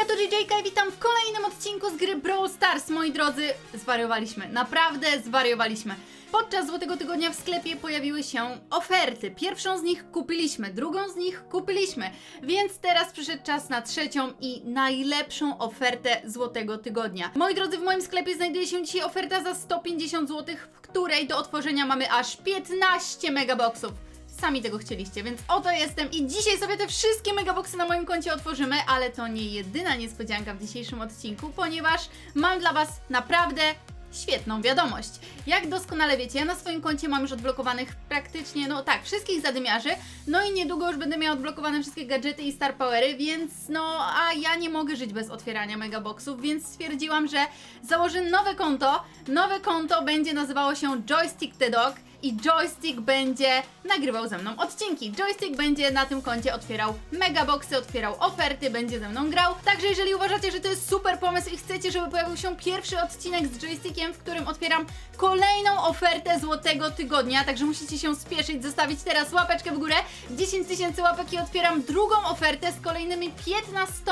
Hejka, to i witam w kolejnym odcinku z gry Brawl Stars. Moi drodzy, zwariowaliśmy, naprawdę zwariowaliśmy. Podczas Złotego Tygodnia w sklepie pojawiły się oferty. Pierwszą z nich kupiliśmy, drugą z nich kupiliśmy, więc teraz przyszedł czas na trzecią i najlepszą ofertę Złotego Tygodnia. Moi drodzy, w moim sklepie znajduje się dzisiaj oferta za 150 zł, w której do otworzenia mamy aż 15 megaboxów. Sami tego chcieliście, więc oto jestem i dzisiaj sobie te wszystkie megaboxy na moim koncie otworzymy, ale to nie jedyna niespodzianka w dzisiejszym odcinku, ponieważ mam dla Was naprawdę świetną wiadomość. Jak doskonale wiecie, ja na swoim koncie mam już odblokowanych praktycznie, no tak, wszystkich zadymiarzy, no i niedługo już będę miała odblokowane wszystkie gadżety i star powery, więc no, a ja nie mogę żyć bez otwierania megaboxów, więc stwierdziłam, że założę nowe konto. Nowe konto będzie nazywało się Joystick the Dog i Joystick będzie nagrywał ze mną odcinki. Joystick będzie na tym koncie otwierał megaboxy, otwierał oferty, będzie ze mną grał. Także jeżeli uważacie, że to jest super pomysł i chcecie, żeby pojawił się pierwszy odcinek z Joystickiem, w którym otwieram kolejną ofertę złotego tygodnia, także musicie się spieszyć, zostawić teraz łapeczkę w górę, 10 tysięcy łapek i otwieram drugą ofertę z kolejnymi 15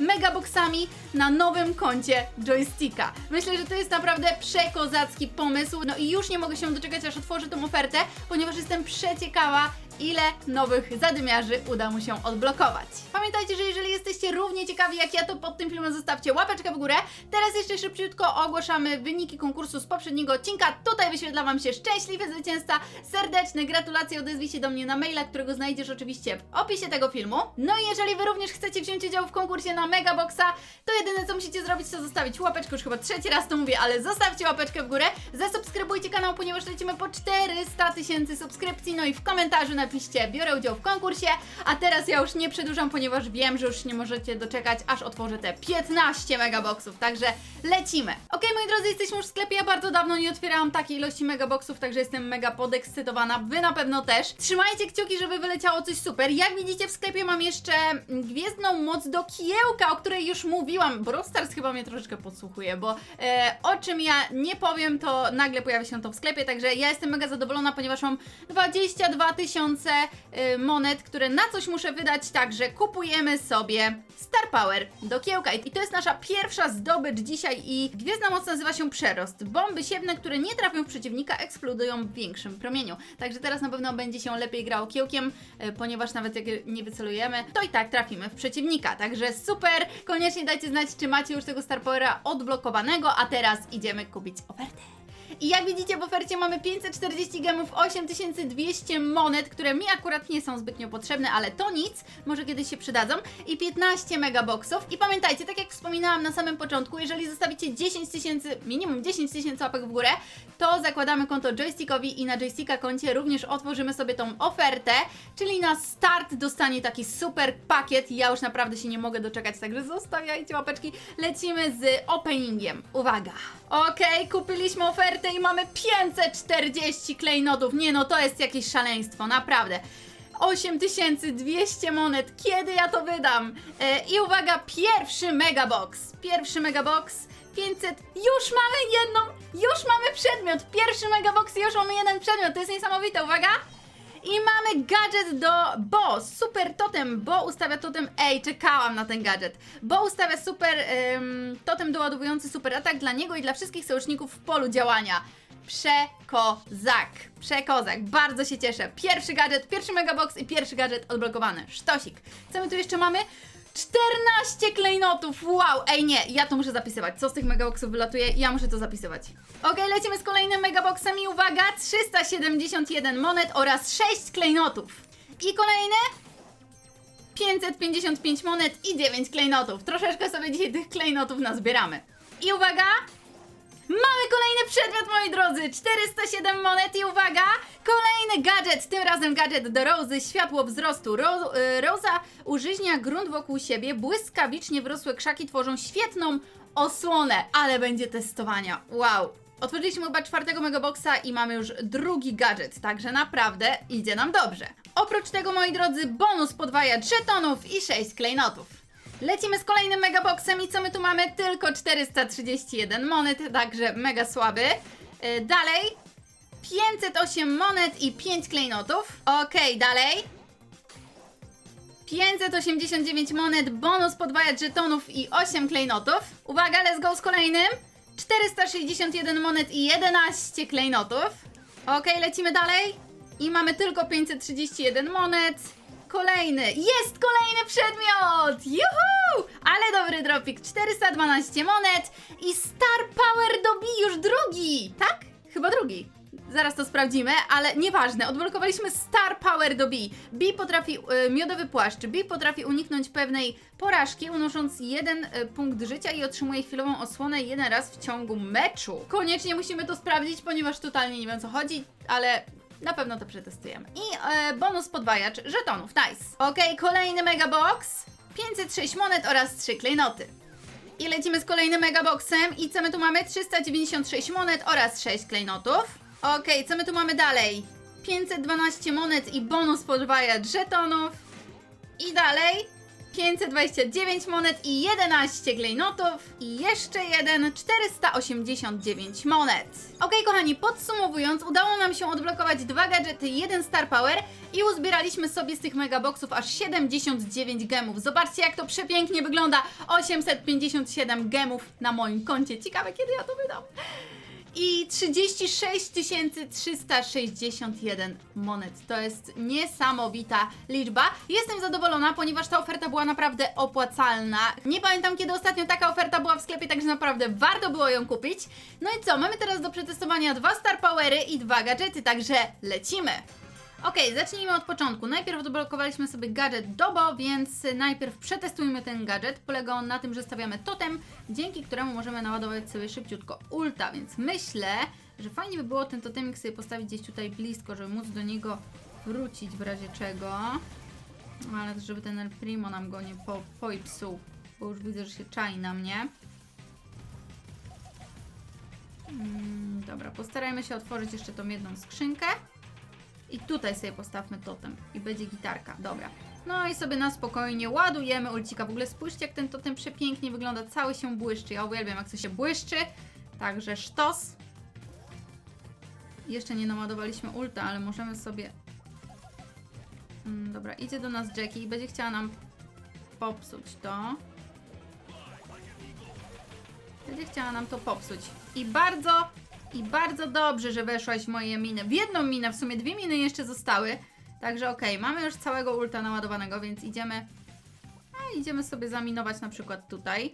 megaboxami na nowym koncie joysticka. Myślę, że to jest naprawdę przekozacki pomysł. No i już nie mogę się doczekać, aż otworzę tą ofertę, ponieważ jestem przeciekawa, ile nowych zadymiarzy uda mu się odblokować. Pamiętajcie, że jeżeli jesteście równie ciekawi jak ja, to pod tym filmem zostawcie łapeczkę w górę. Teraz jeszcze szybciutko ogłaszamy wyniki konkursu z poprzedniego odcinka. Tutaj wyświetla Wam się szczęśliwy zwycięzca. Serdeczne gratulacje, odezwij się do mnie na maila, którego znajdziesz oczywiście w opisie tego filmu. No i jeżeli Wy również chcecie wziąć udział w konkursie na Megaboxa, to jedyne co musicie zrobić to zostawić łapeczkę, już chyba trzeci raz to mówię, ale zostawcie łapeczkę w górę, zasubskrybujcie kanał, ponieważ lecimy po 400 tysięcy subskrypcji, no i w komentarzu napiszcie biorę udział w konkursie, a teraz ja już nie przedłużam, ponieważ wiem, że już nie możecie doczekać, aż otworzę te 15 megaboxów, także lecimy. Okej, moi drodzy, jesteśmy już w sklepie, ja bardzo dawno nie otwierałam takiej ilości megaboxów, także jestem mega podekscytowana, wy na pewno też. Trzymajcie kciuki, żeby wyleciało coś super. Jak widzicie w sklepie mam jeszcze gwiezdną moc do kiełka, o której już mówiłam. Brawl chyba mnie troszeczkę podsłuchuje, bo e, o czym ja nie powiem, to nagle pojawi się to w sklepie, także ja jestem mega zadowolona, ponieważ mam 22 tysiące e, monet, które na coś muszę wydać, także kupujemy sobie Star Power do kiełka. I to jest nasza pierwsza zdobycz dzisiaj i gwiezdna moc nazywa się Przerost. Bomby siewne, które nie trafią w przeciwnika, eksplodują w większym promieniu. Także teraz na pewno będzie się lepiej grało kiełkiem, e, ponieważ nawet jak nie wycelujemy, to i tak trafimy w przeciwnika. Także super! Koniecznie dajcie znać, czy macie już tego Star Powera odblokowanego, a teraz idziemy kupić ofertę. I jak widzicie w ofercie mamy 540 gemów, 8200 monet, które mi akurat nie są zbytnio potrzebne, ale to nic, może kiedyś się przydadzą. I 15 megaboxów. I pamiętajcie, tak jak wspominałam na samym początku, jeżeli zostawicie 10 tysięcy, minimum 10 tysięcy łapek w górę, to zakładamy konto joystickowi i na joysticka koncie również otworzymy sobie tą ofertę, czyli na start dostanie taki super pakiet. Ja już naprawdę się nie mogę doczekać, także zostawiajcie łapeczki. Lecimy z openingiem. Uwaga! Okej, kupiliśmy ofertę i mamy 540 klejnotów. Nie no, to jest jakieś szaleństwo, naprawdę. 8200 monet. Kiedy ja to wydam? E, I uwaga, pierwszy megabox. Pierwszy megabox. 500. Już mamy jedną. Już mamy przedmiot. Pierwszy megabox już mamy jeden przedmiot. To jest niesamowite. Uwaga. I mamy gadżet do Bo, super totem, Bo ustawia totem, ej, czekałam na ten gadżet. Bo ustawia super ym, totem doładowujący super atak dla niego i dla wszystkich sojuszników w polu działania. Przekozak, przekozak, bardzo się cieszę. Pierwszy gadżet, pierwszy megabox i pierwszy gadżet odblokowany. Sztosik. Co my tu jeszcze mamy? 14 klejnotów, wow, ej nie, ja to muszę zapisywać, co z tych megaboxów wylatuje, ja muszę to zapisywać. Okej, lecimy z kolejnym megaboxem i uwaga, 371 monet oraz 6 klejnotów. I kolejny 555 monet i 9 klejnotów. Troszeczkę sobie dzisiaj tych klejnotów nazbieramy. I uwaga, przedmiot, moi drodzy! 407 monet i uwaga! Kolejny gadżet, tym razem gadżet do Rozy, światło wzrostu. Ro, y, Roza użyźnia grunt wokół siebie, błyskawicznie wyrosłe krzaki tworzą świetną osłonę, ale będzie testowania. Wow! Otworzyliśmy chyba czwartego megaboxa i mamy już drugi gadżet, także naprawdę idzie nam dobrze. Oprócz tego, moi drodzy, bonus podwaja żetonów i 6 klejnotów. Lecimy z kolejnym megaboxem i co my tu mamy? Tylko 431 monet, także mega słaby. Yy, dalej 508 monet i 5 klejnotów. Okej, dalej. 589 monet, bonus podwajacz żetonów i 8 klejnotów. Uwaga, let's go z kolejnym. 461 monet i 11 klejnotów. Okej, lecimy dalej. I mamy tylko 531 monet. Kolejny, jest kolejny przedmiot! Juhu! Ale dobry dropik, 412 monet i Star Power do B już drugi, tak? Chyba drugi. Zaraz to sprawdzimy, ale nieważne, odblokowaliśmy Star Power do B. B potrafi, y, miodowy płaszcz, B potrafi uniknąć pewnej porażki, unosząc jeden y, punkt życia i otrzymuje chwilową osłonę jeden raz w ciągu meczu. Koniecznie musimy to sprawdzić, ponieważ totalnie nie wiem o co chodzi, ale na pewno to przetestujemy. I e, bonus podwajacz żetonów, nice. Okej, kolejny megabox, 506 monet oraz 3 klejnoty. I lecimy z kolejnym megaboxem. I co my tu mamy? 396 monet oraz 6 klejnotów. Okej, co my tu mamy dalej? 512 monet i bonus podwajacz żetonów. I dalej 529 monet i 11 klejnotów. I jeszcze jeden 489 monet. Okej, kochani, podsumowując, udało nam się odblokować dwa gadżety, jeden Star Power i uzbieraliśmy sobie z tych megaboxów aż 79 gemów. Zobaczcie, jak to przepięknie wygląda. 857 gemów na moim koncie. Ciekawe, kiedy ja to wydam. I 36 361 monet. To jest niesamowita liczba. Jestem zadowolona, ponieważ ta oferta była naprawdę opłacalna. Nie pamiętam, kiedy ostatnio taka oferta była w sklepie, także naprawdę warto było ją kupić. No i co? Mamy teraz do przetestowania dwa Star Powery i dwa gadżety, także lecimy. Okej, zacznijmy od początku. Najpierw odblokowaliśmy sobie gadżet Dobo, więc najpierw przetestujmy ten gadżet. Polega on na tym, że stawiamy totem, dzięki któremu możemy naładować sobie szybciutko ulta, więc myślę, że fajnie by było ten totemik sobie postawić gdzieś tutaj blisko, żeby móc do niego wrócić w razie czego. Ale żeby ten El Primo nam go nie po, pojpsuł, bo już widzę, że się czai na mnie. Mm, dobra, postarajmy się otworzyć jeszcze tą jedną skrzynkę. I tutaj sobie postawmy totem. I będzie gitarka. Dobra. No i sobie na spokojnie ładujemy ulcika. W ogóle spójrzcie, jak ten totem przepięknie wygląda. Cały się błyszczy. Ja uwielbiam, jak coś się błyszczy. Także sztos. Jeszcze nie naładowaliśmy ulta, ale możemy sobie... Mm, dobra, idzie do nas Jackie i będzie chciała nam popsuć to. Będzie chciała nam to popsuć. I bardzo, i bardzo dobrze, że weszłaś w moje miny. W jedną minę, w sumie dwie miny jeszcze zostały. Także okej, mamy już całego ulta naładowanego, więc idziemy... A, idziemy sobie zaminować na przykład tutaj.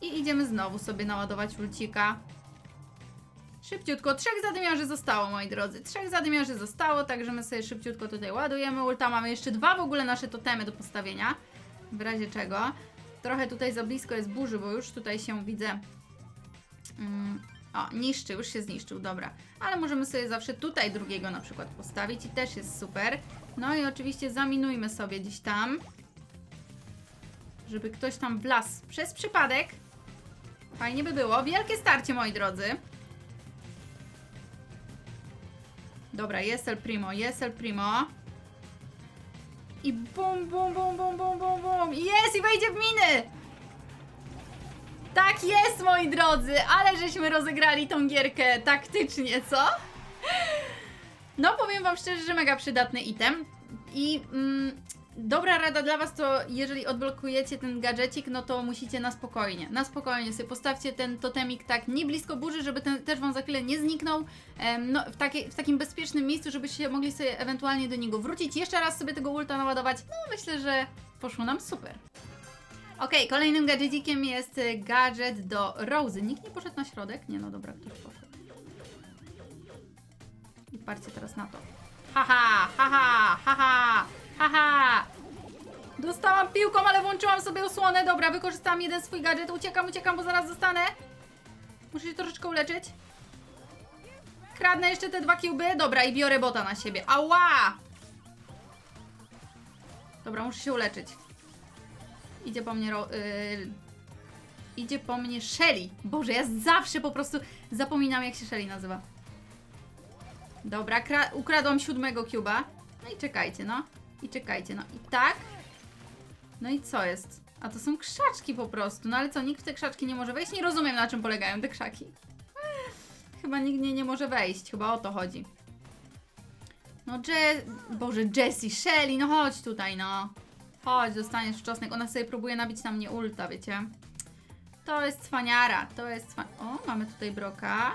I idziemy znowu sobie naładować ulcika. Szybciutko, trzech zadymiarzy zostało, moi drodzy. Trzech zadymiarzy zostało, także my sobie szybciutko tutaj ładujemy ulta. Mamy jeszcze dwa w ogóle nasze totemy do postawienia. W razie czego. Trochę tutaj za blisko jest burzy, bo już tutaj się widzę. Mm, o, niszczy, już się zniszczył, dobra. Ale możemy sobie zawsze tutaj drugiego na przykład postawić i też jest super. No i oczywiście zaminujmy sobie gdzieś tam. Żeby ktoś tam wlazł przez przypadek. Fajnie by było. Wielkie starcie, moi drodzy. Dobra, jest El Primo, jest El Primo. I bum, bum, bum, bum, bum, bum, bum. Jest i wejdzie w miny! Tak jest, moi drodzy, ale żeśmy rozegrali tą gierkę taktycznie, co? No, powiem wam szczerze, że mega przydatny item. I mm, dobra rada dla was to, jeżeli odblokujecie ten gadżecik, no to musicie na spokojnie, na spokojnie sobie postawcie ten totemik tak nie blisko burzy, żeby ten też wam za chwilę nie zniknął, no, w, takiej, w takim bezpiecznym miejscu, żebyście mogli sobie ewentualnie do niego wrócić, jeszcze raz sobie tego ulta naładować. No, myślę, że poszło nam super. Okej, kolejnym gadżecikiem jest y, gadżet do Rosy. Nikt nie poszedł na środek? Nie, no dobra, ktoś poszedł. I patrzcie teraz na to. Haha, haha, haha, haha. Dostałam piłką, ale włączyłam sobie osłonę. Dobra, wykorzystałam jeden swój gadżet. Uciekam, uciekam, bo zaraz zostanę. Muszę się troszeczkę uleczyć. Kradnę jeszcze te dwa kiłby. Dobra, i biorę bota na siebie. Ała! Dobra, muszę się uleczyć. Idzie po mnie. Yy, idzie po mnie Shelly. Boże, ja zawsze po prostu zapominam, jak się Shelly nazywa. Dobra, kra- ukradłam siódmego cuba. No i czekajcie, no. I czekajcie, no. I tak. No i co jest? A to są krzaczki po prostu. No ale co, nikt w te krzaczki nie może wejść? Nie rozumiem, na czym polegają te krzaki. Chyba nikt nie, nie może wejść. Chyba o to chodzi. No Je... Boże, Jessie, Shelly, no chodź tutaj, no. Chodź, dostaniesz czosnek. Ona sobie próbuje nabić na mnie ulta, wiecie? To jest cwaniara, to jest cwa... O, mamy tutaj Broka.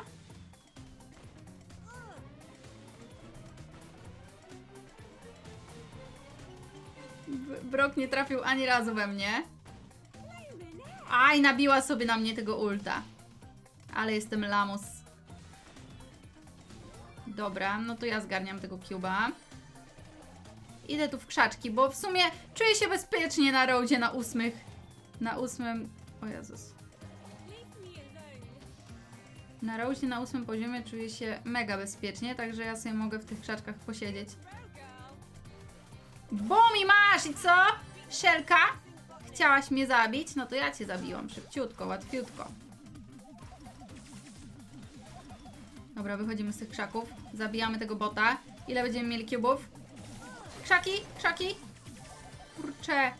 Brok nie trafił ani razu we mnie. Aj, nabiła sobie na mnie tego ulta. Ale jestem lamus. Dobra, no to ja zgarniam tego cuba. Idę tu w krzaczki, bo w sumie czuję się bezpiecznie na roadzie na ósmych. Na ósmym... O Jezus. Na roadzie na ósmym poziomie czuję się mega bezpiecznie, także ja sobie mogę w tych krzaczkach posiedzieć. Bo mi masz i co? Szelka? Chciałaś mnie zabić? No to ja cię zabiłam szybciutko, łatwiutko. Dobra, wychodzimy z tych krzaków. Zabijamy tego bota. Ile będziemy mieli cubów? Krzaki, krzaki. Kurczę.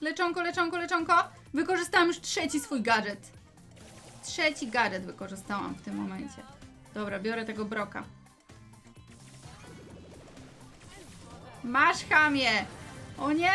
Leczonko, leczonko, leczonko. Wykorzystałam już trzeci swój gadżet. Trzeci gadżet wykorzystałam w tym momencie. Dobra, biorę tego broka. Masz chamie! O nie!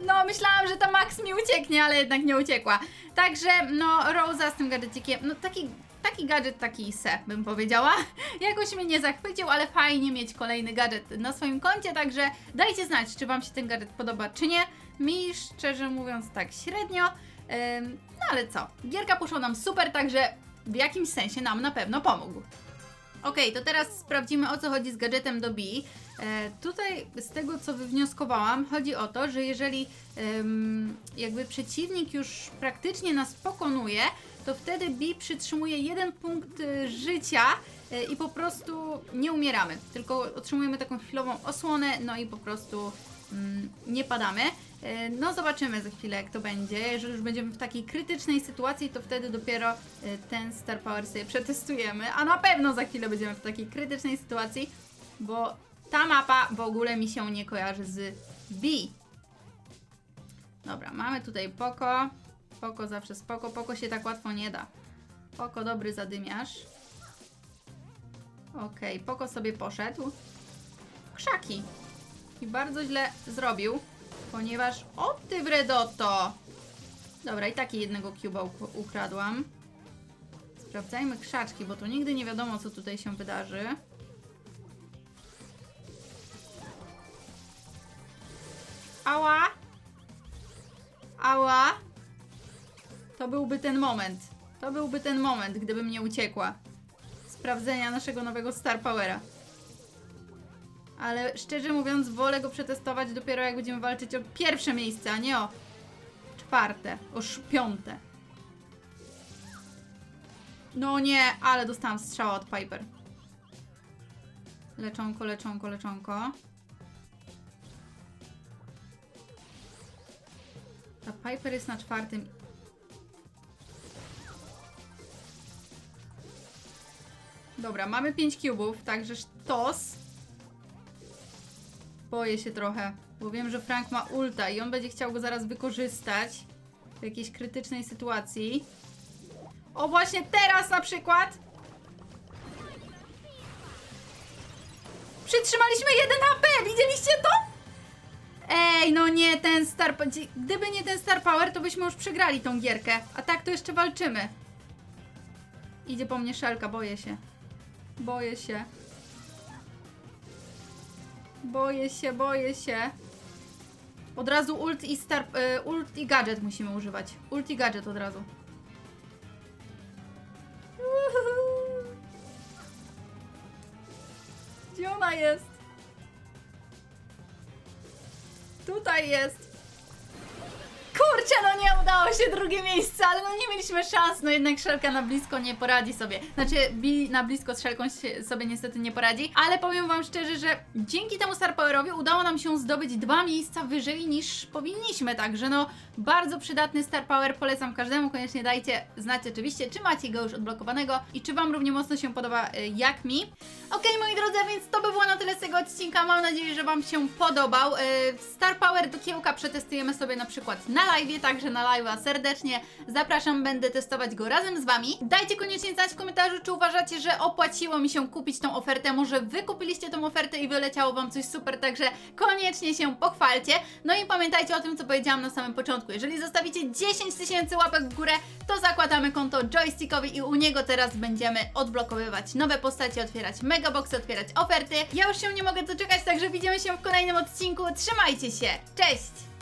No, myślałam, że ta Max mi ucieknie, ale jednak nie uciekła. Także, no, Rosa z tym gadżecikiem, no taki, taki gadżet, taki se, bym powiedziała. Jakoś mnie nie zachwycił, ale fajnie mieć kolejny gadżet na swoim koncie, także dajcie znać, czy Wam się ten gadżet podoba, czy nie. Mi, szczerze mówiąc, tak średnio. Ym, no ale co, gierka poszła nam super, także w jakimś sensie nam na pewno pomógł. Okej, to teraz sprawdzimy o co chodzi z gadżetem do B. E, tutaj z tego co wywnioskowałam, chodzi o to, że jeżeli em, jakby przeciwnik już praktycznie nas pokonuje, to wtedy B przytrzymuje jeden punkt e, życia e, i po prostu nie umieramy, tylko otrzymujemy taką chwilową osłonę, no i po prostu nie padamy. E, No zobaczymy za chwilę jak to będzie. Jeżeli już będziemy w takiej krytycznej sytuacji, to wtedy dopiero e, ten Star Power sobie przetestujemy. A na pewno za chwilę będziemy w takiej krytycznej sytuacji, bo ta mapa w ogóle mi się nie kojarzy z B. Dobra, mamy tutaj Poko. Poko zawsze spoko. Poko się tak łatwo nie da. Poko dobry zadymiarz. Okej, Poko sobie poszedł. Krzaki. I bardzo źle zrobił, ponieważ... O ty wredoto! Dobra, i taki jednego cuba uk- ukradłam. Sprawdzajmy krzaczki, bo to nigdy nie wiadomo, co tutaj się wydarzy. Ała! Ała! To byłby ten moment. To byłby ten moment, gdybym nie uciekła. Sprawdzenia naszego nowego Star Powera. Ale szczerze mówiąc, wolę go przetestować dopiero jak będziemy walczyć o pierwsze miejsce, a nie o czwarte, o piąte. No nie, ale dostałam strzała od Piper. Leczonko, leczonko, leczonko. Ta Piper jest na czwartym. Dobra, mamy 5 cubów, także sztos. Boję się trochę, bo wiem, że Frank ma ulta i on będzie chciał go zaraz wykorzystać w jakiejś krytycznej sytuacji. O, właśnie teraz na przykład! Przytrzymaliśmy 1 HP! Widzieliście to? Ej, no nie, ten Star... Gdyby nie ten Star Power, to byśmy już przegrali tą gierkę. A tak to jeszcze walczymy. Idzie po mnie szelka, boję się. Boję się. Boję się, boję się. Od razu ult i star... y, ult i gadżet musimy używać. Ult i gadżet od razu. Gdzie ona jest? Tutaj jest. Kurczę, no nie udało się drugie miejsce, ale no nie mieliśmy szans, no jednak Szelka na blisko nie poradzi sobie. Znaczy, Bi na blisko z Szelką sobie niestety nie poradzi, ale powiem wam szczerze, że dzięki temu Star Powerowi udało nam się zdobyć dwa miejsca wyżej niż powinniśmy, także no bardzo przydatny Star Power, polecam każdemu, koniecznie dajcie znać oczywiście, czy macie go już odblokowanego i czy wam równie mocno się podoba y, jak mi. Okej, moi drodzy, więc to by było na tyle z tego odcinka. Mam nadzieję, że Wam się podobał. Yy, Star Power do kiełka przetestujemy sobie na przykład na live, także na live'a serdecznie zapraszam, będę testować go razem z Wami. Dajcie koniecznie znać w komentarzu, czy uważacie, że opłaciło mi się kupić tą ofertę, może Wy kupiliście tą ofertę i wyleciało Wam coś super, także koniecznie się pochwalcie. No i pamiętajcie o tym, co powiedziałam na samym początku. Jeżeli zostawicie 10 tysięcy łapek w górę, to zakładamy konto Joystickowi i u niego teraz będziemy odblokowywać nowe postacie, otwierać megaboxy, otwierać oferty. Ja już się nie mogę doczekać, także widzimy się w kolejnym odcinku. Trzymajcie się! Cześć!